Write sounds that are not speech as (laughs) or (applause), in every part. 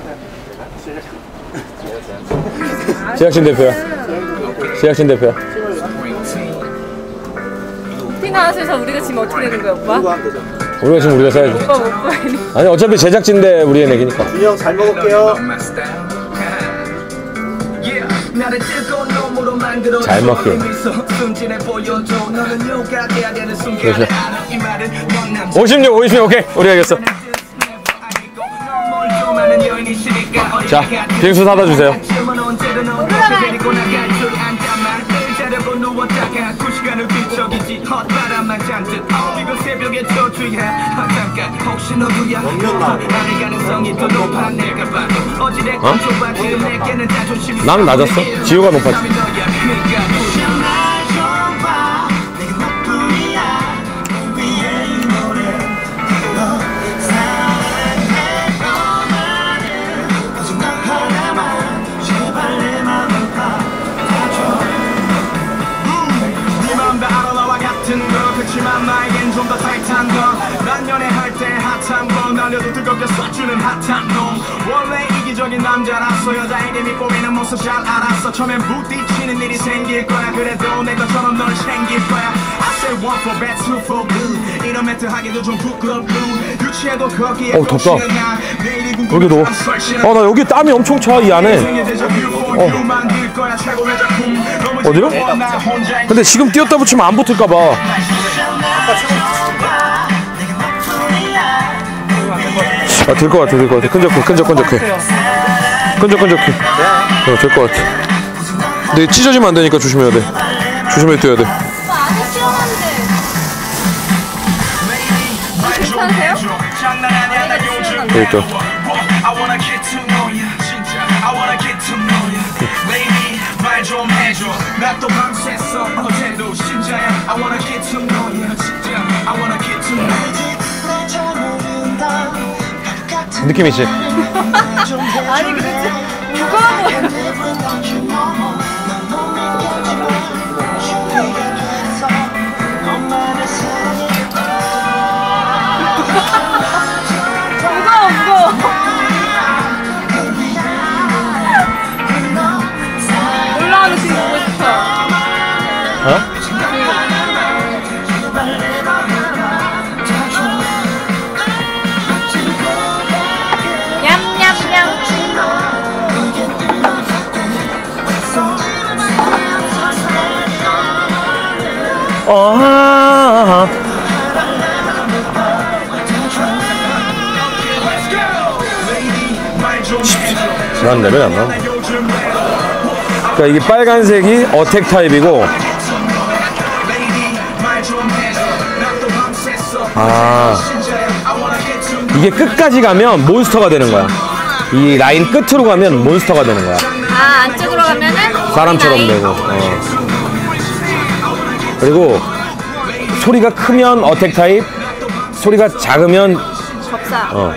(laughs) 제작진 대표야. 제작진 대표야. 티나하셔서 우리가 지금 어떻게 되는 거야 오빠? 우리가 지금 우리가 써야지. 오빠 못 보이니? 아니 어차피 제작진대 우리의 내기니까. 준영 잘 먹을게요. 잘 먹게. 그래서 56, 56 오케이 우리 하겠어. 자 빙수 사다 주세요. 나는 낮았어. 지효가 높았지. 이기적인 남자라서 여자에게 믿고 있는 모습 잘 알았어. 처음엔 부딪히는 일이 생길 거야. 그래도 내 것처럼 널 챙길 거야. I say one for bad, two for good. 이런 멘트 하기도 좀 부끄럽고. 유치해도 거기에 어우, 덥다. 꽂히는 나. 내일이 여기 어나 땀이 엄청 차 이 안에. 나 혼자 근데 지금 뛰었다 붙이면 안 붙을까 봐. 아, 될 것 같아, 될 것 같아. 끈적해, 끈적끈적해. 끈적끈적해. 어, 될것 같아. 근데 찢어지면 안 되니까 조심해야 돼. 조심해 뛰어야 돼. 괜찮으세요? 장난 아니야 느낌 있지? 아니 그렇지 무거워 아, 난 레벨 안 나와. 그러니까 이게 빨간색이 어택 타입이고, 아, 이게 끝까지 가면 몬스터가 되는 거야. 이 라인 끝으로 가면 몬스터가 되는 거야. 아 안쪽으로 가면은 사람처럼? 되고. 어. 그리고 소리가 크면 어택 타입, 소리가 작으면 접사 어.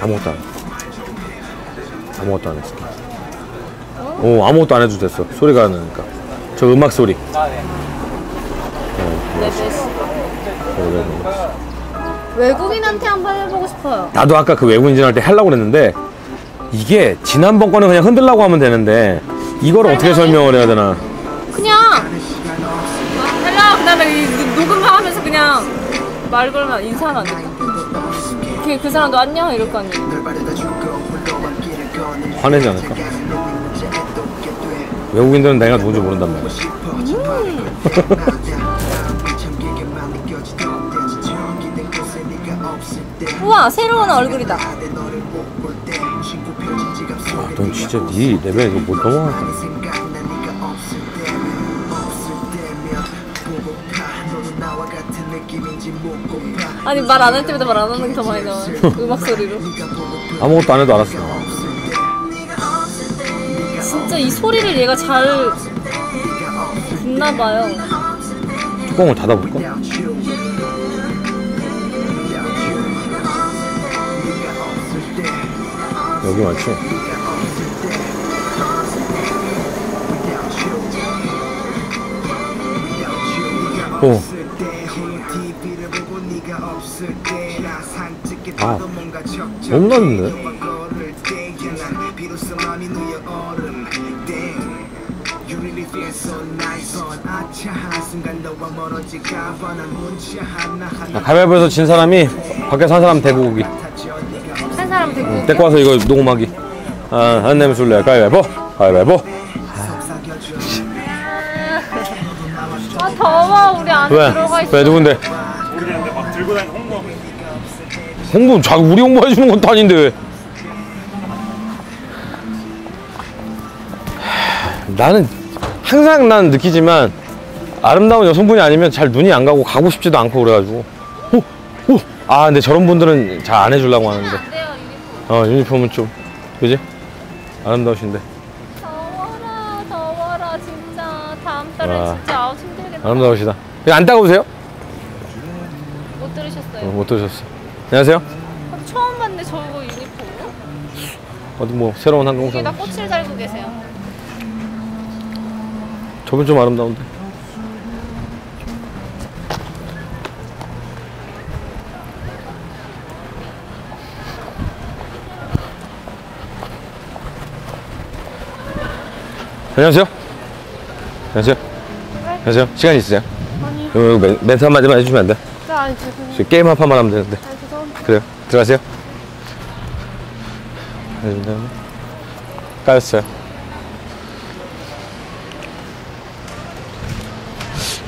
아무것도 안 해. 아무것도 안 했어. 어, 아무것도 안 해도 됐어. 소리가 안 나니까. 저 음악 소리. 외국인한테 한번 해보고 싶어요 나도 아까 그 외국인전 할때 하려고 그랬는데 이게 지난번 거는 그냥 흔들라고 하면 되는데 이걸 어떻게 설명을 해야 되나? 그냥 헬로 그다음에 이 녹음만 하면서 그냥 말 걸면 인사하면 안 돼. 그, 그 사람도 안녕 이럴 거 아니에요. 화내지 않을까? 외국인들은 내가 누군지 모른단 말이야. 우와 새로운 얼굴이다. 아, 넌 진짜 네 레벨 이거 못 넘어갔다. 아니 말 안 할 때보다 말 안 하는 게 더 많이 나와. 음악 소리로. 아무것도 안 해도 알았어. 진짜 이 소리를 얘가 잘 듣나 봐요. 뚜껑을 닫아볼까? 여기 맞지? 오. 아, 너무 났는데? 가위바위보에서 진 사람이 밖에서 한 사람 데리고 오기 데리고 와서 이거 녹음하기 아, 안 내면 술래 가위바위보 가위바위보 아 더워 우리 안에 왜? 들어가 있어 왜 누군데? 홍보 자기 우리 홍보해 주는 것도 아닌데 왜? 나는 항상 난 느끼지만 아름다운 여성분이 아니면 잘 눈이 안 가고 가고 싶지도 않고 그래가지고 오, 오. 아 근데 저런 분들은 잘 안 해주려고 하는데 안 어 유니폼은 좀 그지? 아름다우신데 더워라 더워라 진짜 다음 달에 와. 진짜 아우 힘들겠다 아름다우시다 안 따가우세요? 못 들으셨어요? 어, 못 들으셨어 안녕하세요 어, 처음 봤네 저거 유니폼 어디 뭐 새로운 항공사 여기다 꽃을 달고 계세요 저분 좀 아름다운데. 안녕하세요. 안녕하세요. 안녕하세요. 시간 있으세요? 아니 그럼 멘- 멘트 한마디만 해주시면 안 돼? 자 아니 죄송해요 저 게임 한 판만 하면 되는데. 아니 죄송합니다 그래요. 들어가세요. 까였어요.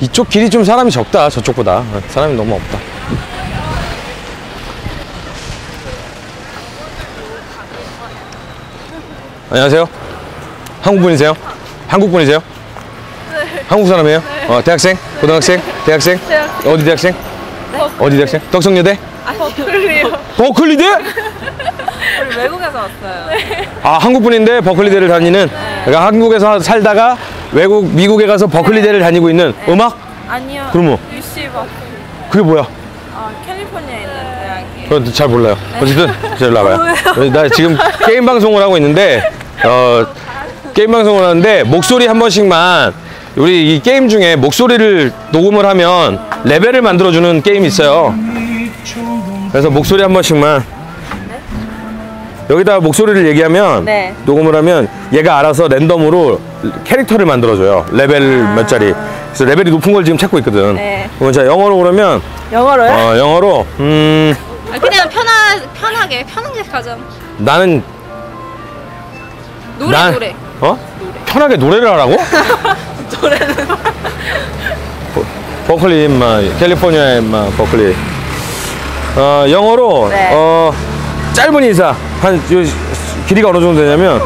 이쪽 길이 좀 사람이 적다. 저쪽보다 어, 사람이 너무 없다. 안녕하세요. 한국 분이세요? 한국 분이세요? 네. 한국 사람이에요? 어, 대학생? 고등학생? 대학생? 대학생. 어디 대학생? 네. 어디 대학생? 덕성여대? 버클리요 버클리대? 우리 외국에서 왔어요 아 한국 분인데 버클리대를 다니는 그러니까 한국에서 살다가 외국 미국에 가서 버클리대를 다니고 있는 음악? 아니요 그럼 뭐 UC 버클리 그게 뭐야? 아 캘리포니아에 있는 대학이에요 그건 잘 몰라요. 어쨌든 잘 나와요. 나 지금 (laughs) 게임 방송을 하고 있는데 어 게임 방송을 하는데 목소리 한 번씩만 우리 이 게임 중에 목소리를 녹음을 하면 레벨을 만들어주는 게임이 있어요. 그래서 목소리 한 번씩만 여기다 목소리를 얘기하면 네. 녹음을 하면 얘가 알아서 랜덤으로 캐릭터를 만들어줘요. 레벨 몇 자리. 그래서 레벨이 높은 걸 지금 찾고 있거든. 네. 그러면 자 영어로 그러면 영어로요? 어, 영어로 음 아, 그냥 편하, 편하게 편하게 가자 나는 노래 난- 노래 어? 편하게 노래를 하라고? (laughs) 노래는 버- 버클리 인마 캘리포니아 인마 버클리 어 영어로 네. 어 짧은 인사 한 요, 길이가 어느 정도 되냐면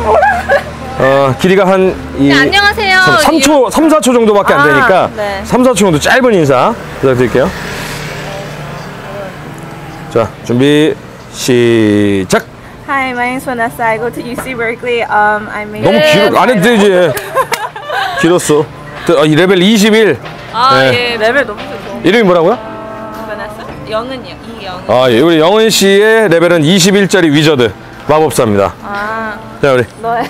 어 길이가 한 이 네, 안녕하세요 3 초 3, 4초 정도밖에 안 아, 되니까 네. 3, 4초 정도 짧은 인사 부탁드릴게요 자 준비 시작 Hi, my name's Vanessa. I go to UC Berkeley. Um, I made 너무 길어 안 해도 되지 길었어 또, 어, 이 레벨 21 아예 네. 레벨 너무 좋죠 이름이 뭐라고요? Vanessa? 영은이요 이영은 아, 예, 우리 영은 씨의 레벨은 21짜리 위저드 마법사입니다. 아, 자, 우리 너의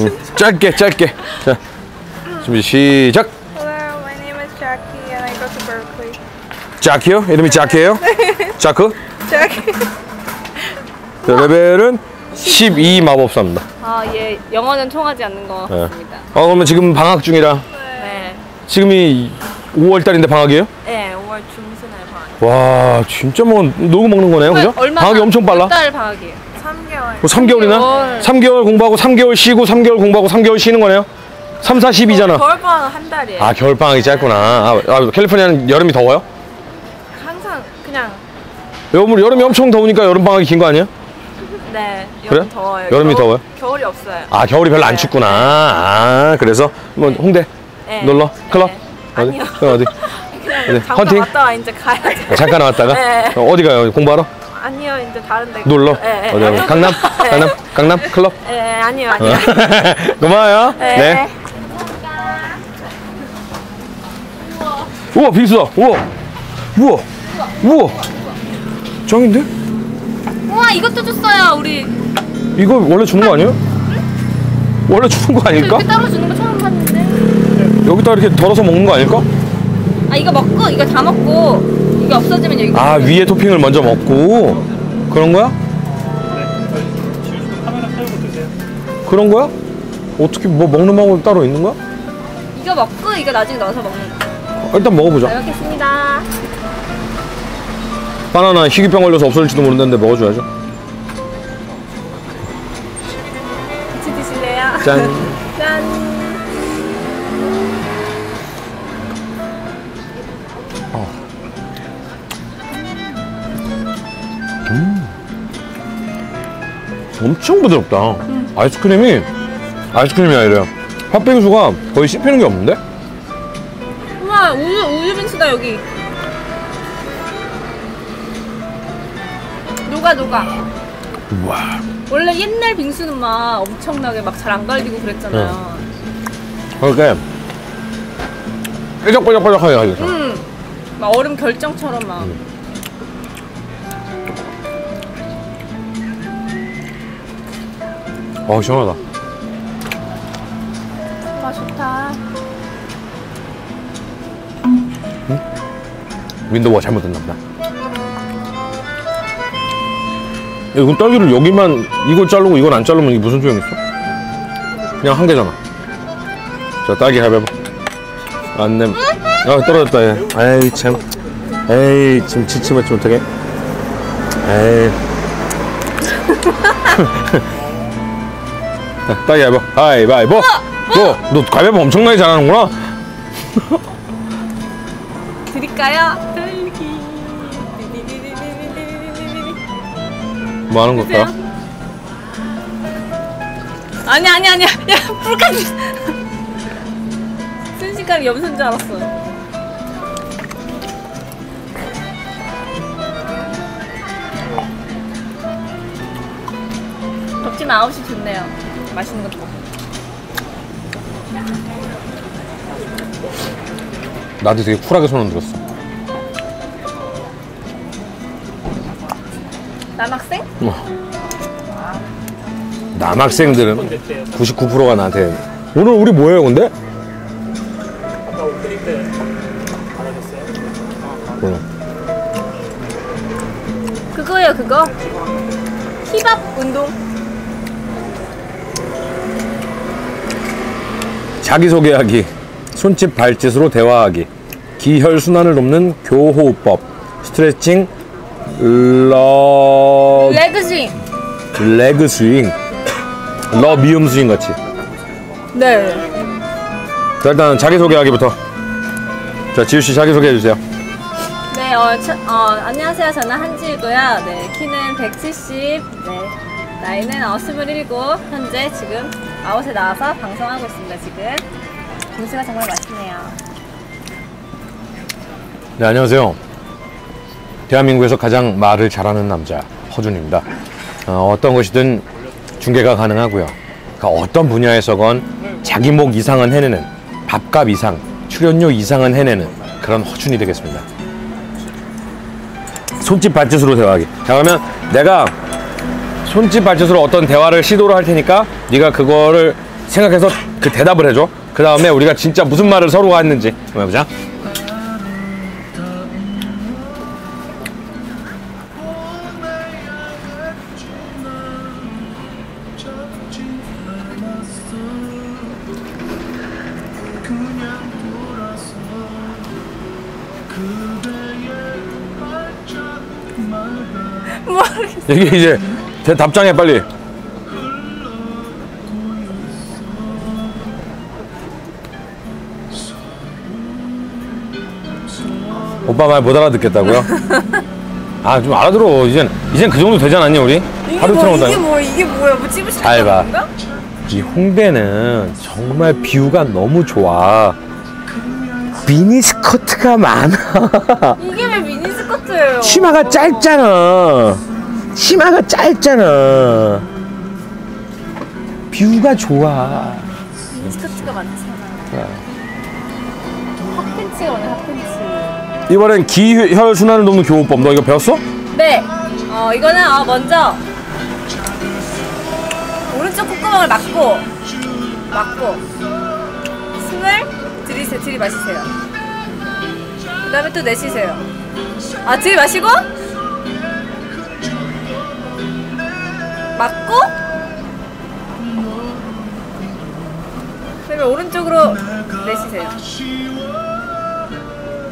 음, 짧게, 짧게. 자, 준비 시작. Hello, my name is Jackie and I go to Berkeley. 자키요? 이름이 자키예요? 자크? (laughs) Jackie. 자, 레벨은 12 마법사입니다. 아 예 영어는 통하지 않는 것 네. 같습니다 어, 그러면 지금 방학 중이라 네 지금이 5월 달인데 방학이에요? 네, 5월 중순에 방학 와, 진짜 뭐 녹음 먹는 거네요, 그죠? 얼마나 방학이 엄청 빨라. 몇달 방학이에요 3개월. 뭐 3개월이나? 3개월. 3개월 공부하고 3개월 쉬고 3개월 공부하고 3개월 쉬는 거네요? 3, 4, 10이잖아. 겨울방학 한 달이에요. 아, 겨울 방학이 짧구나. 아, 아, 캘리포니아는 여름이 더워요? 항상 그냥 여름, 여름이 엄청 더우니까 여름 방학이 긴 거 아니야? 네. 그래? 여름 더워요. 여름이 더워요? 겨울이 없어요. 아 겨울이 별로 안 네. 춥구나. 아 그래서 뭐 홍대 네. 놀러 클럽 네. 어디? 아니요. 그럼 어디? (laughs) 그냥 네, 잠깐 헌팅? 왔다가 이제 가야죠. 잠깐 왔다가 네. 어, 어디 가요? 공부하러? 아니요, 이제 다른 데. 놀러? 네, 네. 어디? 아니요. 강남? (laughs) 네. 강남? 강남 클럽? 네, 아니요, 어. 아니요. (laughs) 고마워요. 네. 네. 우와 빙수다. 우와. 우와. 우와. 짱인데? 우와 이것도 줬어요 우리 이거 원래 주는 거 아니에요? 원래 주는 거 아닐까? 이렇게 따로 주는 거 처음 봤는데 여기다 이렇게 덜어서 먹는 거 아닐까? 아 이거 먹고 이거 다 먹고 이게 없어지면 여기. 아 위에 토핑을 먼저 먹고 그런 거야? 그런 거야? 어떻게 뭐 먹는 방법 따로 있는 거야? 이거 먹고 이거 나중에 넣어서 먹는 거. 일단 먹어보자. 잘 먹겠습니다. 바나나 희귀병 걸려서 없어질지도 모른다는데 먹어줘야죠. 같이 드실래요? 짠. (laughs) 짠. 엄청 부드럽다. 아이스크림이 아이스크림이 아니라 팥빙수가 거의 씹히는 게 없는데? 우와 우유 우유 빙수다 여기. 녹아 녹아. 와. 원래 옛날 빙수는 막 엄청나게 막 잘 안 갈리고 그랬잖아요. 그렇게 뾰족뾰족뾰족하게 가지고. 음. 막 얼음 결정처럼 막. 어 시원하다. 와 좋다. 윈도우가 잘못됐나 보다. 이거 딸기를 여기만 이걸 자르고 이걸 안 자르면 이게 무슨 소용 있어? 그냥 한 개잖아. 자, 딸기 가위바위보. 안 냄. 아, 떨어졌다, 얘. 에이, 참. 에이, 지금 치치맞지 못하게. 에이. (laughs) 자, 딸기 가위바위보. 가위바위보. 너, 너 가위바위보 엄청나게 잘하는구나? 드릴까요? 딸기. 뭐 하는. 걸까? 아니 아니 아니야. 야 불까지. (laughs) 순식간에 염소인 줄 알았어. 덥지만 9시 좋네요. 맛있는 것도 먹고. 나한테 되게 쿨하게 손 흔들었어. 남학생? 남학생들은 99%가 나한테 오늘 우리 뭐예요 근데? 응. 그거예요 그거. 힙합 운동. 자기소개하기 손짓 발짓으로 대화하기 기혈순환을 돕는 교호법 스트레칭 러 레그 스윙. 레그 스윙 러 미음 스윙 같이 네. 자 일단 자기소개하기부터 자 지우씨 자기소개해 주세요 네, 어, 차- 어, 안녕하세요. 저는 한지우고요. 네, 키는 170, 네, 나이는 어, 27, 현재 지금 아웃에 나와서 방송하고 있습니다. 지금 빙수가 정말 맛있네요. 네 안녕하세요 대한민국에서 가장 말을 잘하는 남자 허준입니다. 어, 어떤 것이든 중계가 가능하고요. 그러니까 어떤 분야에서건 자기 목 이상은 해내는 밥값 이상 출연료 이상은 해내는 그런 허준이 되겠습니다. 손짓 발짓으로 대화하기. 자 그러면 내가 손짓 발짓으로 어떤 대화를 시도를 할 테니까 네가 그거를 생각해서 그 대답을 해줘. 그 다음에 우리가 진짜 무슨 말을 서로가 했는지 한번 해보자 이게 이제 대- 답장해 빨리. 오빠 말 못 알아듣겠다고요? (laughs) 아 좀 알아들어 이젠 이젠 그 정도 되지 않았니 우리? 하루 틀어놓다 뭐, 이게 뭐야? 뭐 찝으시는 잘 봐. 이 홍대는 정말 뷰가 너무 좋아. 미니 스커트가 많아. 이게 왜 미니스커트예요? 치마가 짧잖아. 치마가 짧잖아. 뷰가 좋아. 미니스커트가 많잖아. 핫팬츠가 오늘 핫팬츠. 이번엔 기혈 순환을 돕는 교호법. 너 이거 배웠어? 네. 어, 이거는 어, 먼저 오른쪽 콧구멍을 막고 막고 숨을 들이세 들이마시세요. 그다음에 또 내쉬세요. 아 뒤에 마시고 맞고? 그러면 오른쪽으로 내쉬세요.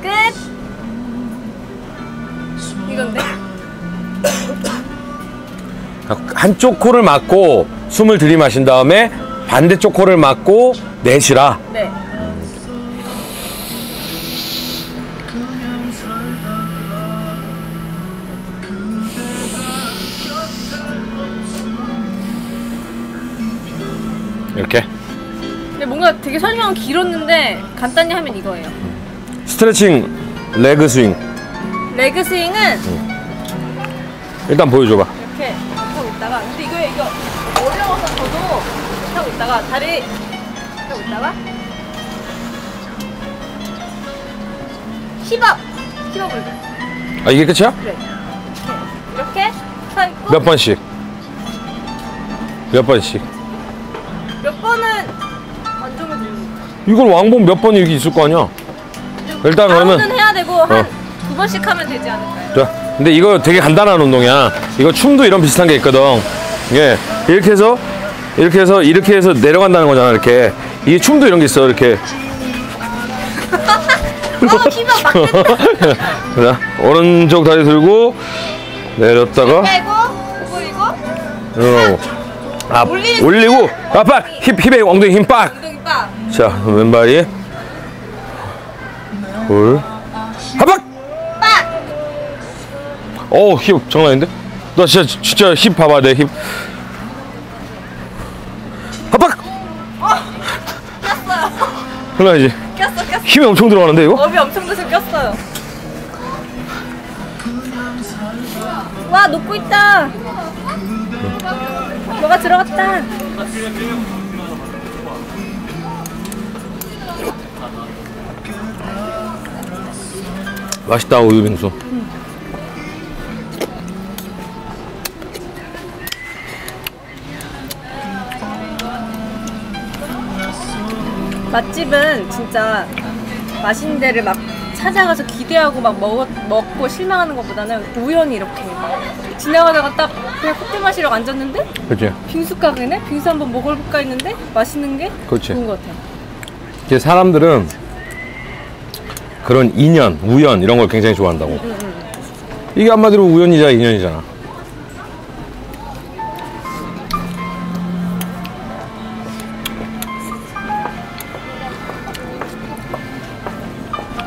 끝! 이건데? 한쪽 코를 막고 숨을 들이마신 다음에 반대쪽 코를 막고 내쉬라. 네 되게 설명은 길었는데 간단히 하면 이거예요 스트레칭 레그 스윙 레그 스윙은 일단 보여줘봐. 이렇게 하고 있다가 근데 이거 이거 어려워서 저도 하고 있다가 다리 하고 있다가 힙업 힙업을 아 이게 끝이야? 그래 이렇게 이렇게 서 있고 몇 번씩? 몇 번씩? 이걸 왕복 몇 번이 이렇게 있을 거 아니야? 일단 그러면 해야 되고 어. 한두 번씩 하면 되지 않을까요? 자, 근데 이거 되게 간단한 운동이야. 이거 춤도 이런 비슷한 게 있거든. 이게 이렇게 해서 이렇게 해서 이렇게 해서 내려간다는 거잖아. 이렇게 이 춤도 이런 게 있어. 이렇게. 어 힙업 막 된다 자, 오른쪽 다리 들고 내렸다가 빼고 보이고 어. 앞 올리는 올리고 아빠 힙 힙에 엉덩이 힘 빡. 자 왼발이 둘 합박. 빡! 어우 힙 장난 아닌데? 나 진짜 진짜 힙 봐봐 내 힙. 합박. 꼈어요 흘러야지. 꼈어 꼈어 힘이 엄청 들어가는데 이거? 업이 엄청 돼서 꼈어요. 와 녹고 있다. 뭐가 들어갔다. 맛있다 우유 빙수. 맛집은 진짜 맛있는 데를 막 찾아가서 기대하고 막 먹, 먹고 실망하는 것보다는 우연히 이렇게 지나가다가 딱 그냥 커피 마시러 앉았는데 그렇지. 빙수 가게네? 빙수 한번 먹어볼까 했는데 맛있는 게 그렇지. 좋은 것 같아요. 이게 사람들은 그런 인연, 우연 이런 걸 굉장히 좋아한다고. 이게 한마디로 우연이자 인연이잖아.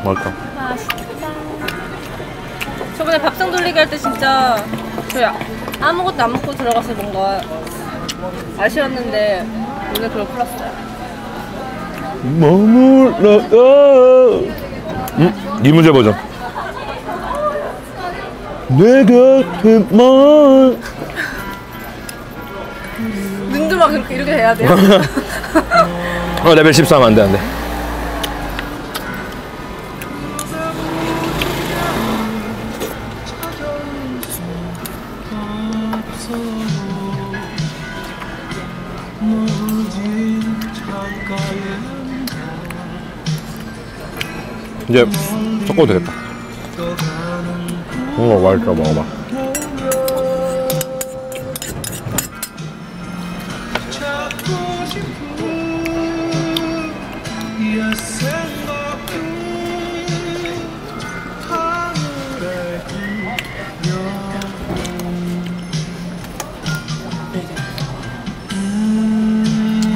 맛있다. 저번에 밥상 돌리기 할 때 진짜 아- 아무것도 안 먹고 들어가서 뭔가 아쉬웠는데 오늘 그걸 풀었어요. 머물러가. 음, 이 문제 버전. 내 곁에만. 눈도 막 이렇게, 이렇게 돼야 돼요. 어, 레벨 13 안 돼, 안 돼. 이제 섞어도 되겠다. 어, 맛있다, 먹어봐.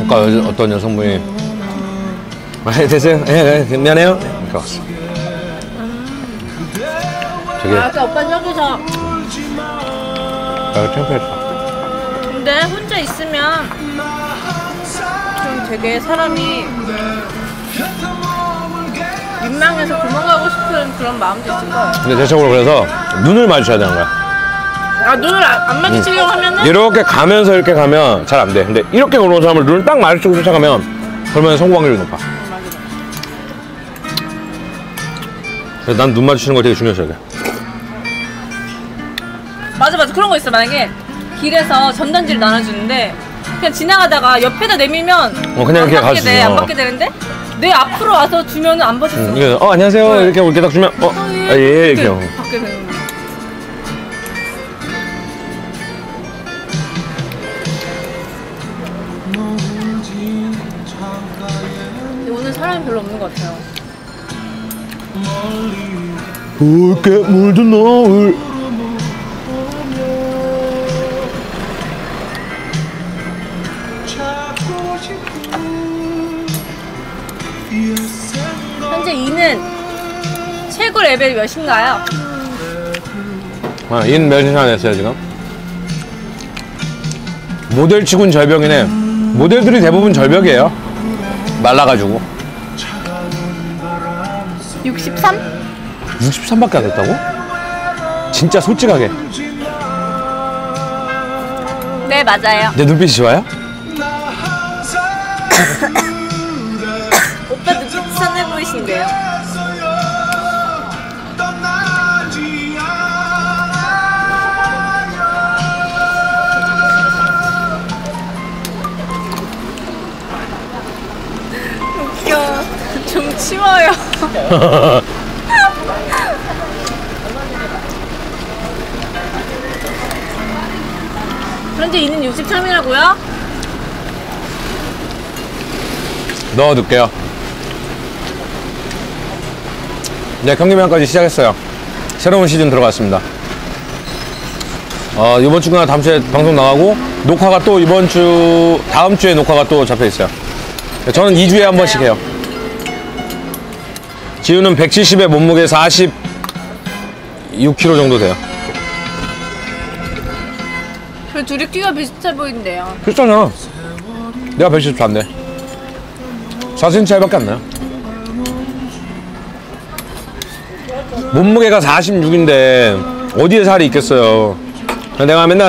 아까 여- 어떤 여성분이 아, 됐어요? 예, 예, 미안해요. 이렇게 왔어. 되게 아까 오빠 저기서 아, 창피했다. 근데 혼자 있으면 좀 되게 사람이 민망해서 도망가고 싶은 그런 마음도 있을 거예요. 근데 대체적으로 그래서 눈을 마주쳐야 되는 거야. 아 눈을 안, 안 마주치려고 하면은 이렇게 가면서 이렇게 가면 잘 안 돼. 근데 이렇게 걸어오는 사람을 눈을 딱 마주치고 쫓아가면 그러면 성공 확률이 높아. 난 눈 마주치는 걸 되게 중요시 여겨. 맞아 맞아 그런 거 있어 만약에 길에서 전단지를 나눠주는데 그냥 지나가다가 옆에다 내밀면 어, 그냥 안 이렇게 받게 돼, 가주죠. 안 받게 되는데 내 앞으로 와서 주면은 안 받을 수 음. 이게, 어, 안녕하세요. 네. 이렇게 이렇게 딱 주면, 어, 아, 예, 이렇게. 이렇게 받게 되는 거. 근데 오늘 사람이 별로 없는 것 같아요. 붉게 물든 노을. 현재 2는 최고 레벨이 몇인가요? 아, 인 몇이나 됐어요, 지금? 모델 치곤 절벽이네. 모델들이 대부분 절벽이에요. 말라가지고. 63? 63밖에 안 됐다고? 진짜 솔직하게. 네, 맞아요. 내 눈빛이 좋아요? (coughs) 오빠 눈빛 선해 보이신데요. (laughs) 웃겨. 좀 치워요. (laughs) 현재 2는 63이라고요? 넣어둘게요. 네, 경기명까지 시작했어요. 새로운 시즌 들어갔습니다. 어, 이번 주나 다음 주에 방송 나가고, 녹화가 또 이번 주, 다음 주에 녹화가 또 잡혀 있어요. 네, 저는 2주에 한 번씩 해요. 지우는 170에 몸무게 46kg 정도 돼요. 그 둘이 키가 비슷해 보이는데요. 그렇잖아. 내가 170도 안 돼. 4cm 차이밖에 안 나요. 몸무게가 46인데 어디에 살이 있겠어요. 내가 맨날